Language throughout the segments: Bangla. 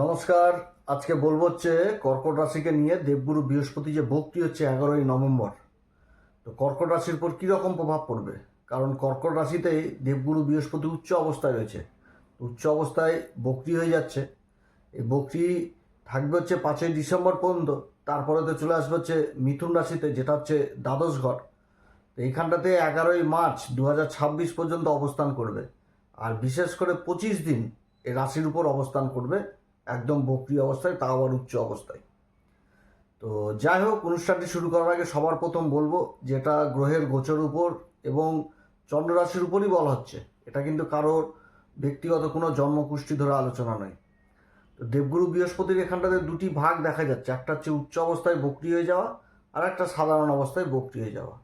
নমস্কার। আজকে বলব হচ্ছে কর্কট রাশিকে নিয়ে দেবগুরু বৃহস্পতি যে ভক্তি হচ্ছে এগারোই নভেম্বর। তো কর্কট রাশির উপর কীরকম প্রভাব পড়বে? কারণ কর্কট রাশিতেই দেবগুরু বৃহস্পতি উচ্চ অবস্থায় রয়েছে। উচ্চ অবস্থায় বক্রি হয়ে যাচ্ছে। এই বক্রি থাকবে হচ্ছে পাঁচই ডিসেম্বর পর্যন্ত। তারপরে তো চলে আসবে হচ্ছে মিথুন রাশিতে, যেটা হচ্ছে দ্বাদশ ঘর। তো এইখানটাতে এগারোই মার্চ দু ছাব্বিশ পর্যন্ত অবস্থান করবে। আর বিশেষ করে পঁচিশ দিন এই রাশির উপর অবস্থান করবে। একদম বক্রি অবস্থায়, তাও আবার উচ্চ অবস্থায়। তো যাই হোক, অনুষ্ঠানটি শুরু করার আগে সবার প্রথম বলব, যেটা গ্রহের গোচর উপর এবং চন্দ্র রাশির উপরই বলা হচ্ছে। এটা কিন্তু কারোর ব্যক্তিগত কোনো জন্মকুষ্টি ধরে আলোচনা নয়। তো দেবগুরু বৃহস্পতির এখানটাতে দুটি ভাগ দেখা যাচ্ছে। একটা হচ্ছে উচ্চ অবস্থায় বক্রি হয়ে যাওয়া আর একটা সাধারণ অবস্থায় বক্রি হয়ে যাওয়া।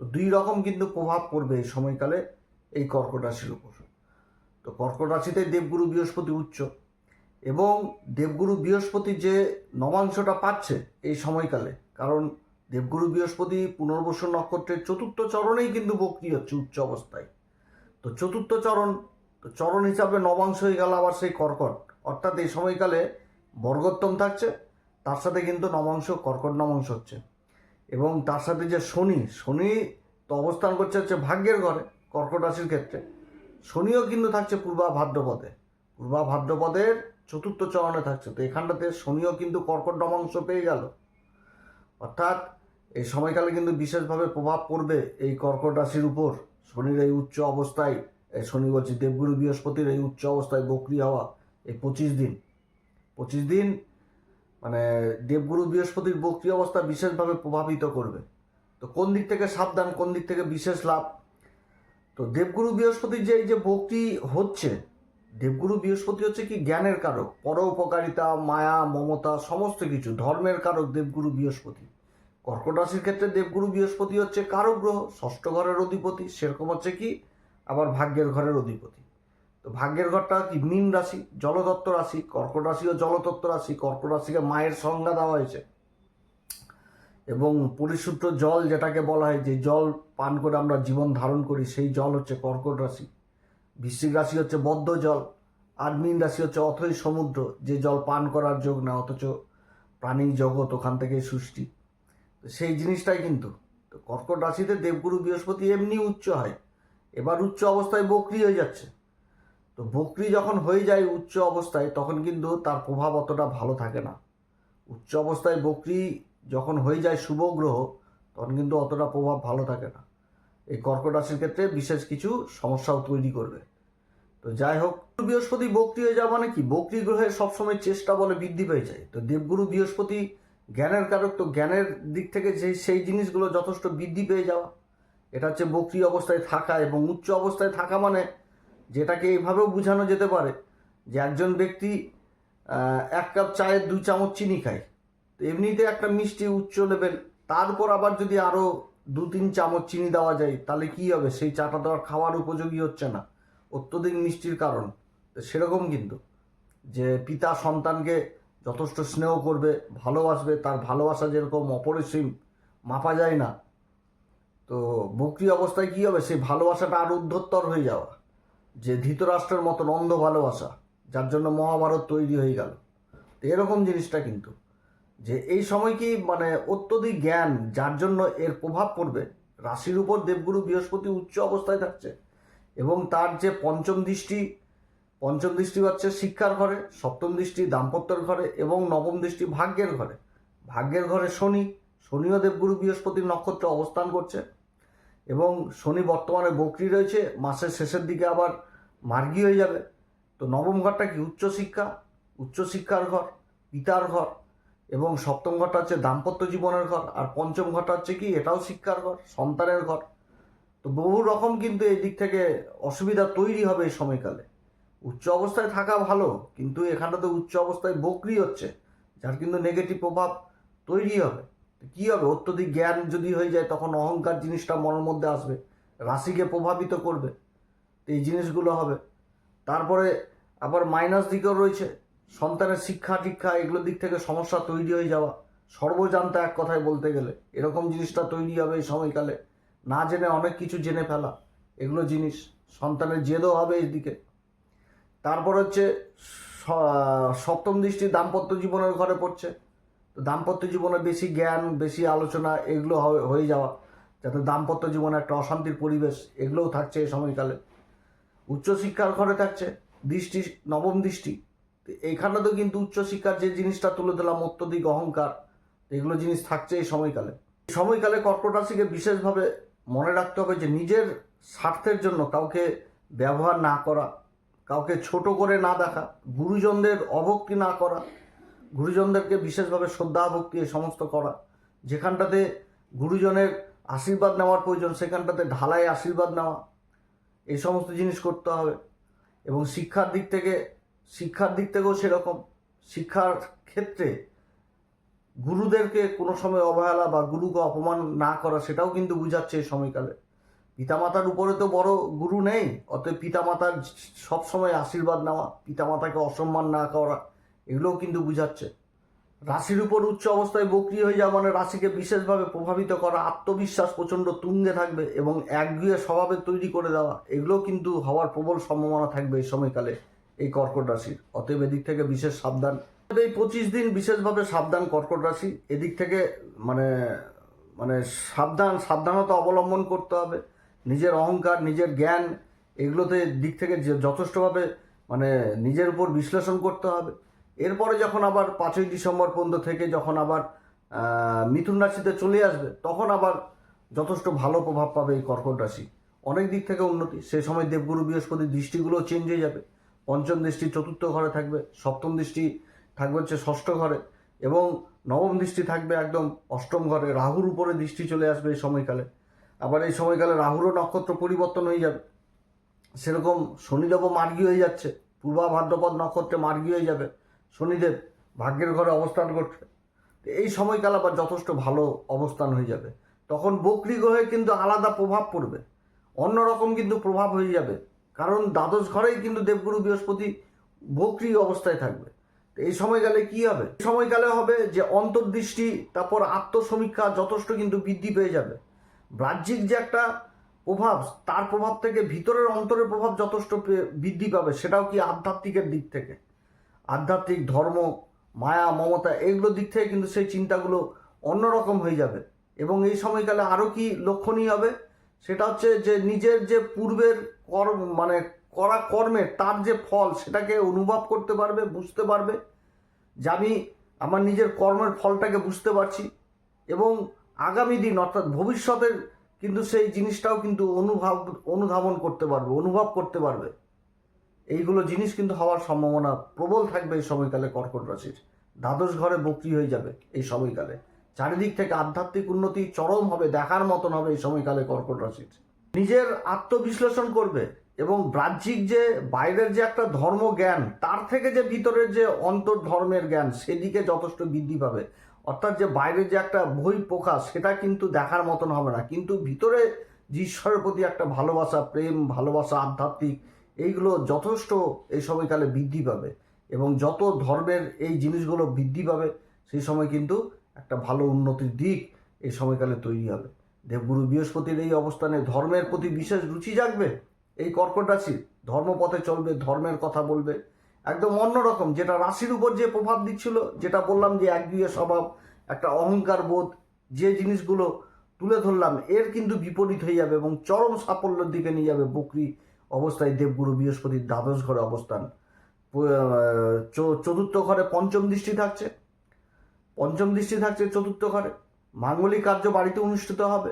তো দুই রকম কিন্তু প্রভাব পড়বে এই সময়কালে এই কর্কট রাশির উপর। তো কর্কট রাশিতে দেবগুরু বৃহস্পতি উচ্চ। এবং দেবগুরু বৃহস্পতি যে নবাংশটা পাচ্ছে এই সময়কালে, কারণ দেবগুরু বৃহস্পতি পুনর্বসু নক্ষত্রের চতুর্থ চরণেই কিন্তু বক্রি হচ্ছে উচ্চ অবস্থায়। তো চতুর্থ চরণ, তো চরণ হিসাবে নবাংশ হয়ে গেল আবার সেই কর্কট। অর্থাৎ এই সময়কালে বর্গোত্তম থাকছে, তার সাথে কিন্তু নবাংশ, কর্কট নবাংশ হচ্ছে। এবং তার সাথে যে শনি শনি তো অবস্থান করছে হচ্ছে ভাগ্যের ঘরে, কর্কট রাশির ক্ষেত্রে। শনিও কিন্তু থাকছে পূর্বা ভাদ্রপদে। পূর্বা ভাদ্রপদের চতুর্থ চরণে থাকছে। তো এখানটাতে শনিও কিন্তু কর্কট নমাংশ পেয়ে গেল। অর্থাৎ এই সময়কালে কিন্তু বিশেষভাবে প্রভাব পড়বে এই কর্কট রাশির উপর। শনির এই উচ্চ অবস্থায়, এই শনি বলছি দেবগুরু বৃহস্পতির এই উচ্চ অবস্থায় বকরি হওয়া এই পঁচিশ দিন। পঁচিশ দিন মানে দেবগুরু বৃহস্পতির বক্রি অবস্থা বিশেষভাবে প্রভাবিত করবে। তো কোন দিক থেকে সাবধান, কোন দিক থেকে বিশেষ লাভ? তো দেবগুরু বৃহস্পতির যে এই যে ভক্তি হচ্ছে দেবগুরু বৃহস্পতি হচ্ছে কি জ্ঞানের কারক পর উপকারিতা মায়া, মমতা, সমস্ত কিছু, ধর্মের কারক দেবগুরু বৃহস্পতি। কর্কট রাশির ক্ষেত্রে দেবগুরু বৃহস্পতি হচ্ছে কারক গ্রহ, ষষ্ঠ ঘরের অধিপতি, সেরকম হচ্ছে কি? আবার ভাগ্যের ঘরের অধিপতি। তো ভাগ্যের ঘরটা কি? মীন রাশি, জলতত্ত্ব রাশি, কর্কট রাশিও জলতত্ত্ব রাশি, কর্কট রাশিকে মায়ের সংজ্ঞা দেওয়া হয়েছে। এবং পরিশুদ্ধ জল যেটাকে বলা হয়, যে জল পান করে আমরা জীবন ধারণ করি, সেই জল হচ্ছে কর্কট রাশি। বৃশ্চিক রাশি হচ্ছে বদ্ধ জল, আর মীন রাশি হচ্ছে অথই সমুদ্র, যে জল পান করার যোগ না, অথচ প্রাণী জগৎ ওখান থেকে সৃষ্টি। তো সেই জিনিসটাই কিন্তু। তো কর্কট রাশিতে দেবগুরু বৃহস্পতি এমনি উচ্চ হয়। এবার উচ্চ অবস্থায় বকরি হয়ে যাচ্ছে। তো বকরি যখন হয়ে যায় উচ্চ অবস্থায়, তখন কিন্তু তার প্রভাব অতটা ভালো থাকে না। উচ্চ অবস্থায় বকরি যখন হয়ে যায় শুভ গ্রহ, তখন কিন্তু অতটা প্রভাব ভালো থাকে না। এই কর্কট রাশির ক্ষেত্রে বিশেষ কিছু সমস্যাও তৈরি করবে। তো যাই হোক বৃহস্পতি বক্রি হয়ে যাওয়া মানে কি? বক্রি গ্রহের সবসময় চেষ্টা বলে বৃদ্ধি পেয়ে যায়। তো দেবগুরু বৃহস্পতি জ্ঞানের কারক, তো জ্ঞানের দিক থেকে যে সেই জিনিসগুলো যথেষ্ট বৃদ্ধি পেয়ে যাওয়া। এটা হচ্ছে বক্রি অবস্থায় থাকা এবং উচ্চ অবস্থায় থাকা মানে যেটাকে এইভাবেও বোঝানো যেতে পারে যে একজন ব্যক্তি এক কাপ চায়ের দুই চামচ চিনি খায়। তো এমনিতে একটা মিষ্টি উচ্চ লেভেল, তারপর আবার যদি আরও দু তিন চামচ চিনি দেওয়া যায়, তাহলে কি হবে? সেই চাটা তো আর খাওয়ার উপযোগী হচ্ছে না। অত্যধিক মিষ্টির কারণ, সেরকম কিন্তু। যে পিতা সন্তানকে যথেষ্ট স্নেহ করবে, ভালোবাসবে, তার ভালোবাসা যেরকম অপরিসীম, মাপা যায় না। তো বকরি অবস্থায় কি হবে? সেই ভালোবাসাটা আরও উদ্ধত্তর হয়ে যাওয়া। যে ধৃতরাষ্ট্রের মতন অন্ধ ভালোবাসা, যার জন্য মহাভারত তৈরি হয়ে গেল। তো এরকম জিনিসটা কিন্তু। যে এই সময় কি মানে অত্যধিক জ্ঞান, যার জন্য এর প্রভাব পড়বে? রাশির উপর দেবগুরু বৃহস্পতি উচ্চ অবস্থায় থাকছে। এবং তার যে পঞ্চম দৃষ্টি পঞ্চম দৃষ্টি হচ্ছে শিক্ষার ঘরে, সপ্তম দৃষ্টি দাম্পত্যের ঘরে এবং নবম দৃষ্টি ভাগ্যের ঘরে। ভাগ্যের ঘরে শনি, শনিও দেবগুরু বৃহস্পতির নক্ষত্রে অবস্থান করছে এবং শনি বর্তমানে বকরি রয়েছে, মাসের শেষের দিকে আবার মার্গী হয়ে যাবে। তো নবম ঘরটা কি? উচ্চশিক্ষা উচ্চশিক্ষার ঘর, পিতার ঘর এবং সপ্তম ঘরটা হচ্ছে দাম্পত্য জীবনের ঘর। আর পঞ্চম ঘরটা হচ্ছে কি? এটাও শিক্ষার ঘর, সন্তানের ঘর। তো বহু রকম কিন্তু এই দিক থেকে অসুবিধা তৈরি হবে এই সময়কালে। উচ্চ অবস্থায় থাকা ভালো, কিন্তু এখানটাতে উচ্চ অবস্থায় বকরি হচ্ছে, যার কিন্তু নেগেটিভ প্রভাব তৈরি হবে। কী হবে? অত্যধিক জ্ঞান যদি হয়ে যায়, তখন অহংকার জিনিসটা মনের মধ্যে আসবে, রাশিকে প্রভাবিত করবে এই জিনিসগুলো হবে। তারপরে আবার মাইনাস দিকেও রয়েছে, সন্তানের শিক্ষা টিক্ষা এগুলোর দিক থেকে সমস্যা তৈরি হয়ে যাওয়া, সর্বজান্তা এক কথায় বলতে গেলে, এরকম জিনিসটা তৈরি হবে এই সময়কালে। না জেনে অনেক কিছু জেনে ফেলা। এগুলো জিনিস। সন্তানের জেদও হবে এদিকে। তারপর হচ্ছে সপ্তম দৃষ্টি দাম্পত্য জীবনের ঘরে পড়ছে। তো দাম্পত্য জীবনে বেশি জ্ঞান, বেশি আলোচনা, এগুলো হয়ে যাওয়া। যাতে দাম্পত্য জীবনে একটা অশান্তির পরিবেশ, এগুলোও থাকছে এই সময়কালে। উচ্চশিক্ষার ঘরে থাকছে দৃষ্টি, নবম দৃষ্টি। তো এইখানেতেও কিন্তু উচ্চশিক্ষার যে জিনিসটা তুলে দিলাম অত্যধিক অহংকার এগুলো জিনিস থাকছে এই সময়কালে। সময়কালে কর্কট রাশিকে বিশেষভাবে মনে রাখতে হবে যে নিজের স্বার্থের জন্য কাউকে ব্যবহার না করা, কাউকে ছোট করে না দেখা, গুরুজনদের অভক্তি না করা, গুরুজনদেরকে বিশেষভাবে শ্রদ্ধা, ভক্তি এ সমস্ত করা। যেখানটাতে গুরুজনের আশীর্বাদ নেওয়ার প্রয়োজন, সেখানটাতে ঢালাই আশীর্বাদ নেওয়া, এই সমস্ত জিনিস করতে হবে। এবং শিক্ষার দিক থেকে, শিক্ষার দিক থেকেও সেরকম। শিক্ষার ক্ষেত্রে গুরুদেরকে কোনো সময় অবহেলা বা গুরুকে অপমান না করা, সেটাও কিন্তু বুঝাচ্ছে এই সময়কালে। পিতামাতার উপরে তো বড় গুরু নেই, অতএব পিতামাতার সবসময় আশীর্বাদ নেওয়া, পিতামাতাকে অসম্মান না করা, এগুলোও কিন্তু বুঝাচ্ছে। রাশির উপর উচ্চ অবস্থায় বক্রি হয়ে যাওয়া মানে রাশিকে বিশেষভাবে প্রভাবিত করা, আত্মবিশ্বাস প্রচণ্ড তুঙ্গে থাকবে এবং একগুয়ে স্বভাবে তৈরি করে দেওয়া, এগুলোও কিন্তু হওয়ার প্রবল সম্ভাবনা থাকবে এই সময়কালে এই কর্কট রাশির। অতএব এদিক থেকে বিশেষ সাবধান। এই পঁচিশ দিন বিশেষভাবে সাবধান কর্কট রাশি। এদিক থেকে মানে মানে সাবধান, সাবধানতা অবলম্বন করতে হবে। নিজের অহংকার, নিজের জ্ঞান, এগুলোতে দিক থেকে যথেষ্টভাবে মানে নিজের উপর বিশ্লেষণ করতে হবে। এরপরে যখন আবার পাঁচই ডিসেম্বর পর্যন্ত থেকে যখন আবার মিথুন রাশিতে চলে আসবে, তখন আবার যথেষ্ট ভালো প্রভাব পাবে এই কর্কট রাশি। অনেক দিক থেকে উন্নতি। সেই সময় দেবগুরু বৃহস্পতির দৃষ্টিগুলো চেঞ্জ হয়ে যাবে। পঞ্চম দৃষ্টি চতুর্থ ঘরে থাকবে। সপ্তম দৃষ্টি থাকবে হচ্ছে ষষ্ঠ ঘরে এবং নবম দৃষ্টি থাকবে একদম অষ্টম ঘরে। রাহুর উপরে দৃষ্টি চলে আসবে এই সময়কালে। আবার এই সময়কালে রাহুরও নক্ষত্র পরিবর্তন হয়ে যাবে। সেরকম শনিদেবও মার্গী হয়ে যাচ্ছে। পূর্বা ভাদ্রপদ নক্ষত্রে মার্গী হয়ে যাবে শনিদেব। ভাগ্যের ঘরে অবস্থান করছে। এই সময়কাল আবার যথেষ্ট ভালো অবস্থান হয়ে যাবে। তখন বকরি গ্রহে কিন্তু আলাদা প্রভাব পড়বে। অন্যরকম কিন্তু প্রভাব হয়ে যাবে। কারণ দ্বাদশ ঘরেই কিন্তু দেবগুরু বৃহস্পতি বকরি অবস্থায় থাকবে। এই সময়কালে কি হবে? সময়কালে হবে যে অন্তর্দৃষ্টি, তারপর আত্মসমীক্ষা যথেষ্ট কিন্তু বৃদ্ধি পেয়ে যাবে। বাহ্যিক যে একটা প্রভাব, তার প্রভাব থেকে ভিতরের অন্তরের প্রভাব যথেষ্ট বৃদ্ধি পাবে, সেটাও কি আধ্যাত্মিকের দিক থেকে? আধ্যাত্মিক ধর্ম, মায়া, মমতা এগুলোর দিক থেকে কিন্তু সেই চিন্তাগুলো অন্যরকম হয়ে যাবে। এবং এই সময়কালে আরও কি লক্ষণীয় হবে? সেটা হচ্ছে যে নিজের যে পূর্বের কর্ম মানে করা কর্মের তার যে ফল সেটাকে অনুভব করতে পারবে, বুঝতে পারবে যে আমি আমার নিজের কর্মের ফলটাকে বুঝতে পারছি এবং আগামী দিন অর্থাৎ ভবিষ্যতের কিন্তু সেই জিনিসটাও কিন্তু অনুভব, অনুধাবন করতে পারবে, অনুভব করতে পারবে। এইগুলো জিনিস কিন্তু হওয়ার সম্ভাবনা প্রবল থাকবে এই সময়কালে কর্কট রাশির। দ্বাদশ ঘরে বক্রি হয়ে যাবে এই সময়কালে। চারিদিক থেকে আধ্যাত্মিক উন্নতি চরম হবে, দেখার মতন হবে এই সময়কালে কর্কট রাশির। নিজের আত্মবিশ্লেষণ করবে এবং বাহ্যিক যে বাইরের যে একটা ধর্ম জ্ঞান তার থেকে যে ভিতরের যে অন্তর ধর্মের জ্ঞান, সেদিকে যথেষ্ট বৃদ্ধি পাবে। অর্থাৎ যে বাইরের যে একটা বই প্রকাশ সেটা কিন্তু দেখার মতন হবে না। কিন্তু ভিতরে ঈশ্বরের প্রতি একটা ভালোবাসা, প্রেম, ভালোবাসা আধ্যাত্মিক, এইগুলো যথেষ্ট এই সময়কালে বৃদ্ধি পাবে। এবং যত ধর্মের এই জিনিসগুলো বৃদ্ধি পাবে সেই সময় কিন্তু একটা ভালো উন্নতির দিক এই সময়কালে তৈরি হবে। দেবগুরু বৃহস্পতির এই অবস্থানে ধর্মের প্রতি বিশেষ রুচি জাগবে? এই কর্কট রাশি ধর্মপথে চলবে, ধর্মের কথা বলবে। একদম অন্যরকম যেটা রাশির উপর যে প্রভাব দিচ্ছিল, যেটা বললাম যে একদিকে স্বভাব, একটা অহংকার বোধ, যে জিনিসগুলো তুলে ধরলাম, এর কিন্তু বিপরীত হয়ে যাবে এবং চরম সাফল্যের দিকে নিয়ে যাবে বকরি অবস্থায় দেবগুরু বৃহস্পতির দ্বাদশ ঘরে অবস্থান। চতুর্থ ঘরে পঞ্চম দৃষ্টি থাকছে। পঞ্চম দৃষ্টি থাকছে চতুর্থ ঘরে। মাঙ্গলিক কার্য বাড়িতে অনুষ্ঠিত হবে।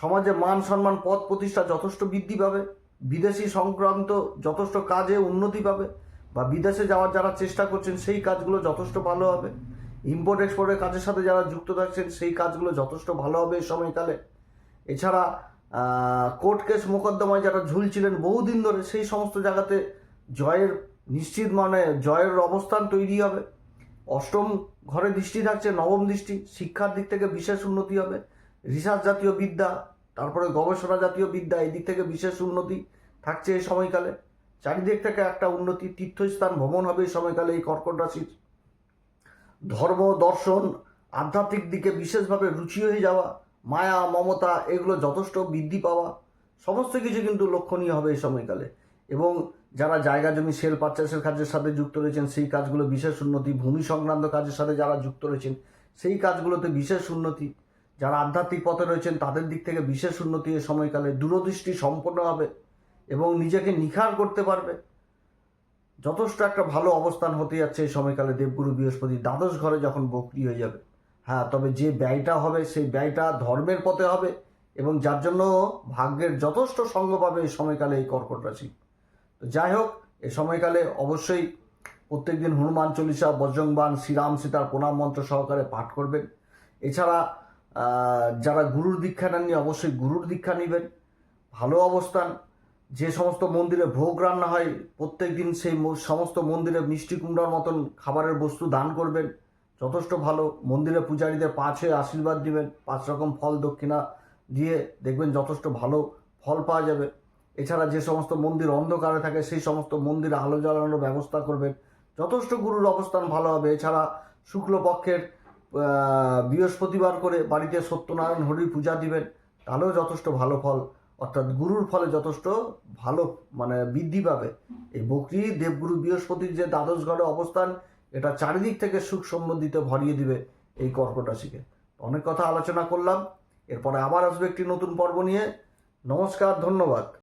সমাজে মান, সম্মান, পদ প্রতিষ্ঠা যথেষ্ট বৃদ্ধি পাবে। বিদেশি সংক্রান্ত যথেষ্ট কাজে উন্নতি পাবে বা বিদেশে যাওয়ার যারা চেষ্টা করছেন, সেই কাজগুলো যথেষ্ট ভালো হবে। ইম্পোর্ট এক্সপোর্টের কাজের সাথে যারা যুক্ত থাকছেন, সেই কাজগুলো যথেষ্ট ভালো হবে এই সময়কালে। এছাড়া কোর্ট কেস মোকদ্দমায় যারা ঝুলছিলেন বহুদিন ধরে, সেই সমস্ত জায়গাতে জয়ের নিশ্চিত মানে জয়ের অবস্থান তৈরি হবে। অষ্টম ঘরে দৃষ্টি থাকছে, নবম দৃষ্টি, শিক্ষার দিক থেকে বিশেষ উন্নতি হবে। রিসার্চ জাতীয় বিদ্যা তারপরে গবেষণা জাতীয় বিদ্যা এই দিক থেকে বিশেষ উন্নতি থাকছে এই সময়কালে। চারিদিক থেকে একটা উন্নতি, তীর্থস্থান ভ্রমণ হবে এই সময়কালে এই কর্কট রাশির। ধর্ম, দর্শন, আধ্যাত্মিক দিকে বিশেষভাবে রুচি হয়ে যাওয়া, মায়া, মমতা এগুলো যথেষ্ট বৃদ্ধি পাওয়া, সমস্ত কিছু কিন্তু লক্ষণীয় হবে এই সময়কালে। এবং যারা জায়গা জমি সেল পারচেসের কাজের সাথে যুক্ত রয়েছেন, সেই কাজগুলো বিশেষ উন্নতি, ভূমি সংক্রান্ত কাজের সাথে যারা যুক্ত রয়েছেন, সেই কাজগুলোতে বিশেষ উন্নতি। যারা আধ্যাত্মিক পথে রয়েছেন, তাদের দিক থেকে বিশেষ উন্নতি এ সময়কালে দূরদৃষ্টি সম্পন্ন হবে এবং নিজেকে নিখার করতে পারবে। যথেষ্ট একটা ভালো অবস্থান হতে যাচ্ছে এই সময়কালে দেবগুরু বৃহস্পতি। দ্বাদশ ঘরে যখন বক্রি হয়ে যাবে হ্যাঁ তবে যে ব্যয়টা হবে, সেই ব্যয়টা ধর্মের পথে হবে এবং যার জন্য ভাগ্যের যথেষ্ট সঙ্গ পাবে এই সময়কালে এই কর্কট রাশি। তো যাই হোক, এ সময়কালে অবশ্যই প্রত্যেকদিন হনুমান চল্লিশা বজ্রংবান শ্রীরাম সীতার প্রণাম মন্ত্র সহকারে পাঠ করবেন। এছাড়া যারা গুরুর দীক্ষা নেননি অবশ্যই গুরুর দীক্ষা নেবেন। ভালো অবস্থান, যে সমস্ত মন্দিরে ভোগ রান্না হয়, প্রত্যেক দিন সেই সমস্ত মন্দিরে মিষ্টি কুমড়ার মতন খাবারের বস্তু দান করবেন। যথেষ্ট ভালো, মন্দিরে পূজারীদের পাঁচ আশীর্বাদ দিবেন, পাঁচ রকম ফল দক্ষিণা দিয়ে দেখবেন যথেষ্ট ভালো ফল পাওয়া যাবে। এছাড়া যে সমস্ত মন্দির অন্ধকারে থাকে, সেই সমস্ত মন্দিরে আলো জ্বালানোর ব্যবস্থা করবেন। যথেষ্ট গুরুর অবস্থান ভালো হবে। এছাড়া শুক্লপক্ষের বৃহস্পতিবার করে বাড়িতে সত্যনারায়ণ হরির পূজা দিবেন, তাহলেও যথেষ্ট ভালো ফল। অর্থাৎ গুরুর ফলে যথেষ্ট ভালো মানে বৃদ্ধি পাবে। এই বকরি, দেবগুরু, বৃহস্পতির যে দ্বাদশ ঘরে অবস্থান, এটা চারিদিক থেকে সুখ সম্বন্ধিত ভরিয়ে দিবে এই কর্কট রাশিকে অনেক কথা আলোচনা করলাম, এরপরে আবার আসবে একটি নতুন পর্ব নিয়ে। নমস্কার, ধন্যবাদ।